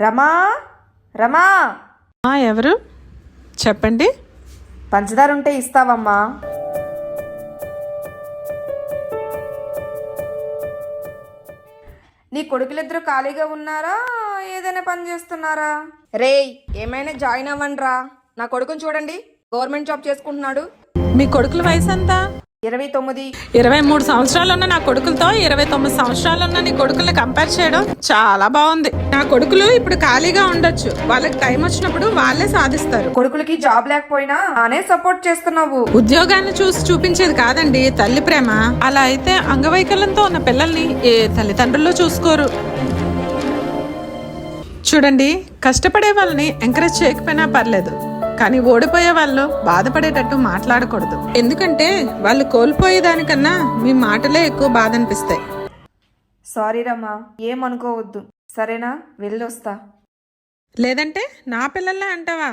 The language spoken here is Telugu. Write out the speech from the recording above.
రమా రమా. ఎవరు? చెప్పండి. పంచదార ఉంటే ఇస్తావమ్మా. నీ కొడుకులిద్దరు ఖాళీగా ఉన్నారా? ఏదైనా పని చేస్తున్నారా? రేయ్ ఏమైనా జాయిన్ అవ్వండిరా. నా కొడుకుని చూడండి. గవర్నమెంట్ జాబ్ చేసుకుంటున్నాడు. మీ కొడుకుల వయసు ఎంత ఇరవై తొమ్మిది. ఇరవై మూడు సంవత్సరాలు ఉన్న నా కొడుకులతో ఇరవై తొమ్మిది సంవత్సరాలు ఉన్న నీ కొడుకుల్ని కంపేర్ చేయడం చాలా బాగుంది. నా కొడుకులు ఇప్పుడు ఖాళీగా ఉండొచ్చు. వాళ్ళకి టైం వచ్చినప్పుడు వాళ్ళే సాధిస్తారు. కొడుకులకి జాబ్ లేకపోయినా నానే సపోర్ట్ చేస్తున్నావు. ఉద్యోగాన్ని చూసి చూపించేది కాదండి తల్లి ప్రేమ. అలా అయితే అంగవైకల్యంతో ఉన్న పిల్లల్ని ఏ తల్లిదండ్రులు చూసుకోరు. చూడండి కష్టపడే వాళ్ళని ఎంకరేజ్ చేయకపోయినా పర్లేదు. కానీ ఓడిపోయే వాళ్ళు బాధపడేటట్టు మాట్లాడకూడదు. ఎందుకంటే వాళ్ళు కోల్పోయేదానికన్నా మీ మాటలే ఎక్కువ బాధ అనిపిస్తాయి సారీ రమ్మా ఏమనుకోవద్దు. సరేనా? వెళ్ళొస్తా. లేదంటే నా పిల్లల్నే అంటావా?